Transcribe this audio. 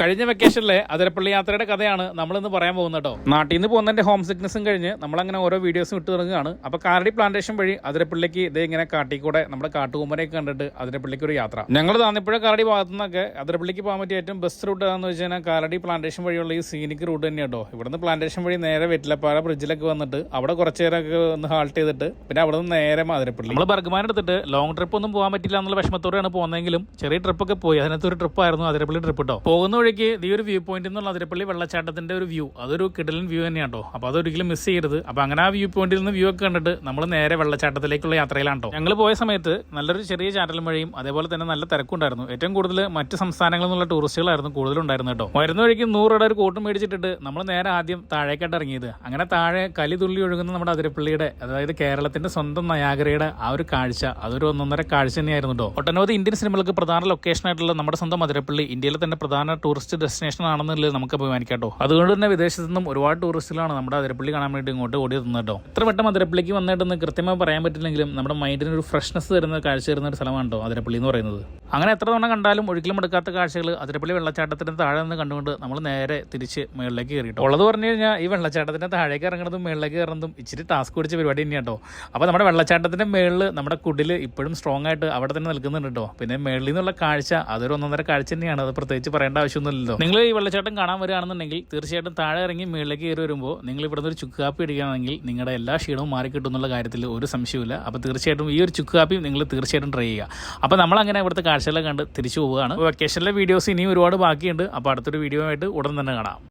കഴിഞ്ഞ വെക്കേഷനിലെ അതിരപ്പള്ളി യാത്രയുടെ കഥയാണ് നമ്മൾ ഇന്ന് പറയാൻ പോകുന്നത് കേട്ടോ. നാട്ടിൽ നിന്ന് പോകുന്നതിന്റെ ഹോം സിക്നസും കഴിഞ്ഞ് നമ്മളങ്ങനെ ഓരോ വീഡിയോസും ഇട്ട് തുടങ്ങുകയാണ് അപ്പോൾ കാരടി പ്ലാന്റേഷൻ വഴി അതിരപ്പള്ളിക്ക് ഇതേ ഇങ്ങനെ കാട്ടിക്കൂടെ നമ്മുടെ കാട്ടുകുമ്പനെയൊക്കെ കണ്ടിട്ട് അതിരപ്പള്ളിക്ക് ഒരു യാത്ര. ഞങ്ങൾ താന്നിപ്പുഴ കാരടി ഭാഗത്തു നിന്നൊക്കെ അതിരപ്പള്ളിക്ക് പോകാൻ പറ്റിയ ഏറ്റവും ബെസ്റ്റ് റൂട്ട് ഏതാന്ന് വെച്ച് കഴിഞ്ഞാൽ കാരടി പ്ലാന്റേഷൻ വഴിയുള്ള ഈ സീനിക് റൂട്ട് തന്നെ കേട്ടോ. ഇവിടുന്ന് പ്ലാന്റേഷൻ വഴി നേരെ വെറ്റിലപ്പാറ ബ്രിഡ്ജിലൊക്കെ വന്നിട്ട് അവിടെ കുറച്ച് നേരമൊക്കെ ഒന്ന് ഹാൾട്ട് ചെയ്തിട്ട് പിന്നെ അവിടെ നിന്ന് നേരെ അതിരപ്പള്ളി നമ്മൾ ബർഗ്മാൻ എടുത്തിട്ട് ലോങ് ട്രിപ്പ് ഒന്നും പോകാൻ പറ്റില്ല എന്നുള്ള വിഷമത്തോടെയാണ് പോകുന്നതെങ്കിലും ചെറിയ ട്രിപ്പൊക്കെ പോയി. അതിനകത്ത് ഒരു ട്രിപ്പായിരുന്നു അതിരപ്പള്ളി ട്രിപ്പ് കേട്ടോ. പോകുന്ന വഴിക്ക് ഈ ഒരു വ്യൂ പോയിന്റ് എന്നുള്ള അതിരപ്പള്ളി വെള്ളച്ചാട്ടത്തിന്റെ ഒരു വ്യൂ അതൊരു കിടലൻ വ്യൂ തന്നെയാണ് കേട്ടോ അപ്പോൾ അതൊരിക്കലും മിസ് ചെയ്യരുത്. അപ്പോൾ അങ്ങനെ ആ വ്യൂ പോയിന്റിൽ നിന്ന് വ്യൂ ഒക്കെ കണ്ടിട്ട് നമ്മൾ നേരെ വെള്ളച്ചാട്ടത്തിലേക്കുള്ള യാത്രയിലാണ്? ഞങ്ങൾ പോയ സമയത്ത് നല്ലൊരു ചെറിയ ചാറ്റൽ മഴയും അതേപോലെ തന്നെ നല്ല തിരക്കുണ്ടായിരുന്നു. ഏറ്റവും കൂടുതൽ മറ്റ് സംസ്ഥാനങ്ങളിൽ നിന്നുള്ള ടൂറിസ്റ്റുകളായിരുന്നു കൂടുതലുണ്ടായിരുന്നു കേട്ടോ. വരുന്ന വഴിക്ക് നൂറുടെ ഒരു കൂട്ടം മേടിച്ചിട്ടിട്ട് നമ്മൾ നേരെ ആദ്യം താഴേക്കായിട്ട് ഇറങ്ങിയത്. അങ്ങനെ താഴെ കലി തുള്ളി ഒഴുകുന്ന നമ്മുടെ അതിരപ്പള്ളിയുടെ അതായത് കേരളത്തിന്റെ സ്വന്തം നയാഗരയുടെ ആ ഒരു കാഴ്ച അതൊരു ഒന്നൊന്നര കാഴ്ച തന്നെയായിരുന്നു കേട്ടോ. ഒട്ടനവധി ഇന്ത്യൻ സിനിമകൾക്ക് പ്രധാന ലൊക്കേഷൻ ആയിട്ടുള്ള നമ്മുടെ സ്വന്തം അതിരപ്പള്ളി ഇന്ത്യയിലെ തന്നെ പ്രധാന ടൂറിസ്റ്റ് ഡെസ്റ്റിനേഷൻ ആണെന്നുള്ളത് നമുക്ക് അഭിമാനിക്കാം കേട്ടോ. അതുകൊണ്ട് തന്നെ വിദേശത്തു നിന്നും ഒരുപാട് ടൂറിസ്റ്റുകളാണ് നമ്മുടെ അതിരപ്പള്ളി കാണാൻ വേണ്ടി ഇങ്ങോട്ട് ഓടി എത്തുന്നത് കേട്ടോ. എത്ര വട്ടം അതിരപ്പള്ളിക്ക് വന്നിട്ടെന്ന് കൃത്യമായി പറയാൻ പറ്റില്ലെങ്കിലും നമ്മുടെ മൈൻഡിന് ഒരു ഫ്രഷ്നസ് തരുന്ന കാഴ്ച തരുന്ന ഒരു സ്ഥലമാണ് കേട്ടോ അതിരപ്പള്ളി എന്ന് പറയുന്നത്. അങ്ങനെ എത്ര തവണ കണ്ടാലും ഒരിക്കലും എടുക്കാത്ത കാഴ്ചകൾ അതിരപ്പള്ളി വെള്ളച്ചാട്ടത്തിന്റെ താഴെ നിന്ന് കണ്ടുകൊണ്ട് നമ്മൾ നേരെ തിരിച്ച് മുകളിലേക്ക് കയറിട്ടോ ഉള്ളത് പറഞ്ഞു കഴിഞ്ഞാൽ ഈ വെള്ളച്ചാട്ടത്തിന്റെ താഴേക്ക് ഇറങ്ങുന്നതും മുകളിലേക്ക് കയറുന്നതും ഇച്ചിരി ടാസ്ക് പിടിച്ച പരിപാടി തന്നെയാണ് കേട്ടോ. അപ്പോൾ നമ്മുടെ വെള്ളച്ചാട്ടത്തിന്റെ മേളിൽ നമ്മുടെ കുടിൽ ഇപ്പോഴും സ്ട്രോങ് ആയിട്ട് അവിടെ തന്നെ നിൽക്കുന്നുണ്ട് കേട്ടോ. പിന്നെ മേളിൽ നിന്നുള്ള കാഴ്ച അതൊരു ഒന്നൊന്നര കാഴ്ച തന്നെയാണ്. അത് പ്രത്യേകിച്ച് പറയേണ്ട ആവശ്യമൊന്നുമില്ലല്ലോ നിങ്ങൾ ഈ വെള്ളച്ചാട്ടം കാണാൻ വരികയാണെന്നുണ്ടെങ്കിൽ തീർച്ചയായിട്ടും താഴെ ഇറങ്ങി മേളിലേക്ക് കയറി വരുമ്പോൾ നിങ്ങൾ ഇവിടുന്ന് ഒരു ചുക്ക് കാപ്പി അടിക്കുകയാണെങ്കിൽ നിങ്ങളുടെ എല്ലാ ക്ഷീണവും മാറി കിട്ടും എന്നുള്ള കാര്യത്തിൽ ഒരു സംശയമില്ല അപ്പോൾ തീർച്ചയായിട്ടും ഈ ഒരു ചുക്ക് കാപ്പി നിങ്ങൾ തീർച്ചയായിട്ടും ട്രൈ ചെയ്യുക. അപ്പോൾ നമ്മളങ്ങനെ ഇവിടുത്തെ കാഴ്ചകളെ കണ്ട് തിരിച്ചു പോവുകയാണ്. വെക്കേഷനിലെ വീഡിയോസ് ഇനിയും ഒരുപാട് ബാക്കിയുണ്ട്. അപ്പോൾ അടുത്തൊരു വീഡിയോ ആയിട്ട് ഉടൻ തന്നെ കാണാം.